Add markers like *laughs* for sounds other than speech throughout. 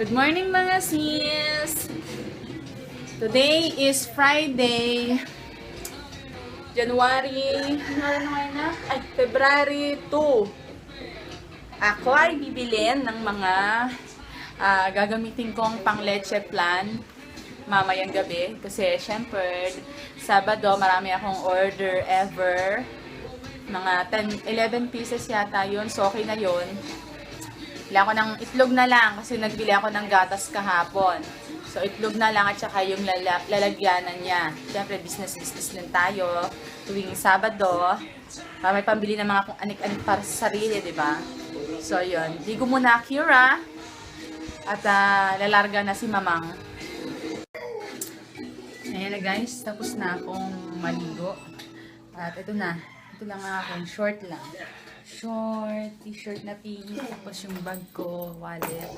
Good morning mga sis! Today is Friday, January? Ay, February 2. Ako ay bibilin ng mga ah, gagamitin kong pang leche plan mamayang gabi. Kasi syempre, Sabado marami akong order ever. Mga 10, 11 pieces yata yun. So okay na yun. Bili ako ng itlog na lang kasi nagbili ako ng gatas kahapon. So, itlog na lang at saka yung lala- lalagyanan niya. Siyempre, business-business din tayo. Tuwing Sabado, para may pambili ng mga kung anik-anik para sa sarili, di ba? So, yun. Ligo muna, Kira. At ah, lalarga na si Mamang. Ayan na guys, tapos na akong maligo. At ito na. Ito lang ang aking short lang. Short, t-shirt na pink. Tapos yung bag ko, wallet.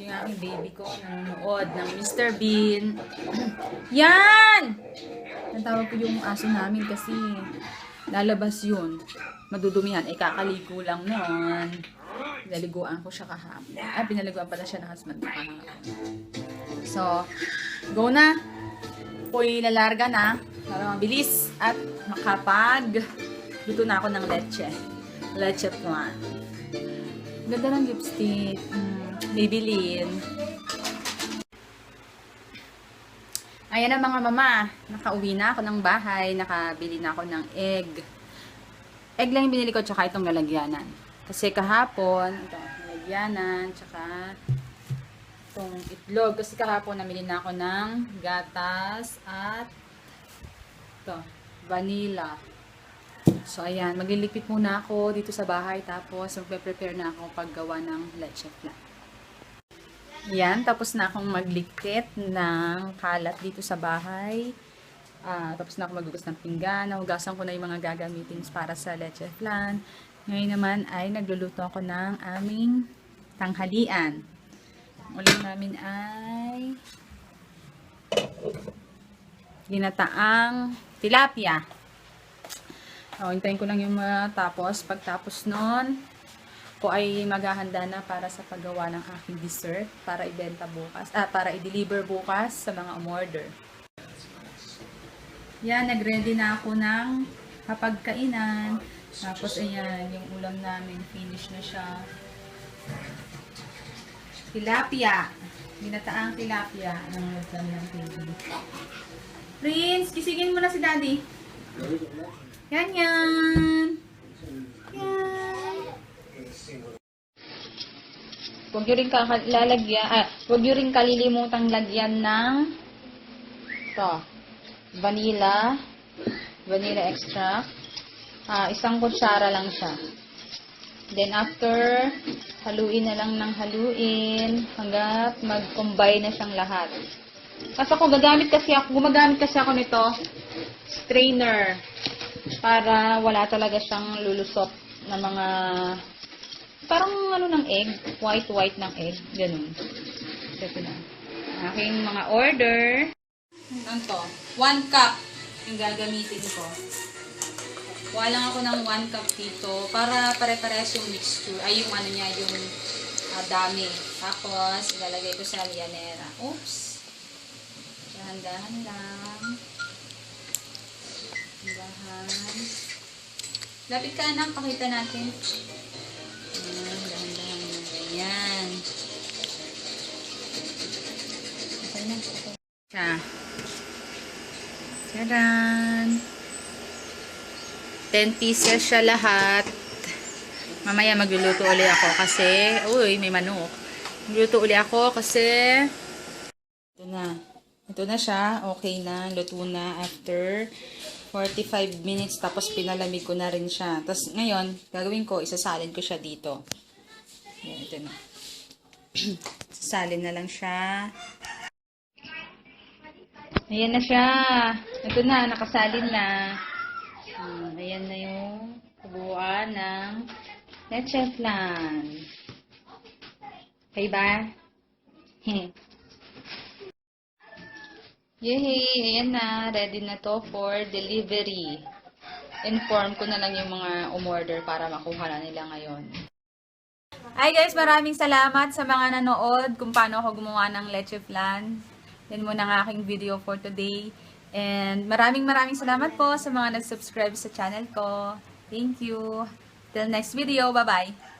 Yung aking baby ko nanonood ng Mr. Bean. *clears throat* Yan! Natawag ko yung aso namin kasi lalabas yun. Madudumihan. Eh, kakaligo lang noon. Pinaliguan ko siya kahapon. Ah, pinaliguan pala siya ng husband ko kahapon. So, go na! Ako'y lalarga na para mabilis at makapag luto na ako ng leche. Leche plan. Ganda ng lipstick. Mm, Maybelline. Ayan na mga mama. Nakauwi na ako ng bahay. Nakabili na ako ng egg. Egg lang yung binili ko tsaka itong lalagyanan. Kasi kahapon, ito, lalagyanan, tsaka itong itlog. Kasi kahapon namili na ako ng gatas at ito, vanilla. So, ayan. Maglilipit muna ako dito sa bahay. Tapos, magpe-prepare na ako paggawa ng leche flan. Yan. Tapos na akong maglikit ng kalat dito sa bahay. Ah, tapos na ako magugas ng pinggan. Nahugasan ko na yung mga gagamitin para sa leche flan. Ngayon naman ay nagluluto ako ng aming tanghalian. Ang ulam namin ay ginataang tilapia. Oh, hintayin ko lang yung matapos. Pagtapos nun, ko ay maghahanda na para sa paggawa ng aking dessert para ibenta bukas, ah, para i-deliver bukas sa mga umorder. Yan, nag-ready na ako ng kapagkainan. Tapos, ayan, yung ulam namin, finish na siya. Tilapia. Ginataang tilapia. Ang ulam ng baby. Prince, kisigin mo na si daddy. Yan yan. Yan. Huwag nyo rin lalagyan, ah, huwag nyo rin kalilimutang lagyan ng to, vanilla, vanilla extract. Ah, isang kutsara lang siya. Then after, haluin na lang ng haluin hanggat mag-combine na siyang lahat. Kasi ako gagamit kasi ako, gumagamit kasi ako nito, strainer para wala talaga siyang lulusot na mga parang ano ng egg, white white ng egg, ganun. Ito na. Aking mga order. Ano to? One cup yung gagamitin ko. Kuha lang ako ng one cup dito para pare-pares yung mixture. Ay, yung ano niya, yung ah, dami. Tapos, ilalagay ko sa lianera. Oops. Dahan-dahan lang. Dahan. Lapit ka anak, pakita natin. Ayan, dahan-dahan na ganyan. Okay na. Siya. Tadaan! 10 pieces siya lahat. Mamaya magluluto uli ako kasi, uy, may manok. Magluluto uli ako kasi, ito na. Ito na siya. Okay na. Luto na after 45 minutes. Tapos pinalamig ko na rin siya. Tapos ngayon, gagawin ko, isasalin ko siya dito. Yan, ito na. *clears throat* Sasalin na lang siya. Ayan na siya. Ito na, nakasalin na. Hmm, ayan na yung kabuuan ng leche flan. Okay ba? *laughs* Yehey! Ayan na. Ready na to for delivery. Inform ko na lang yung mga umorder para makuha na nila ngayon. Hi guys, maraming salamat sa mga nanood kung paano ako gumawa ng leche flan. Yan muna ang aking video for today. And maraming maraming salamat po sa mga nag-subscribe sa channel ko. Thank you. Till next video. Bye-bye.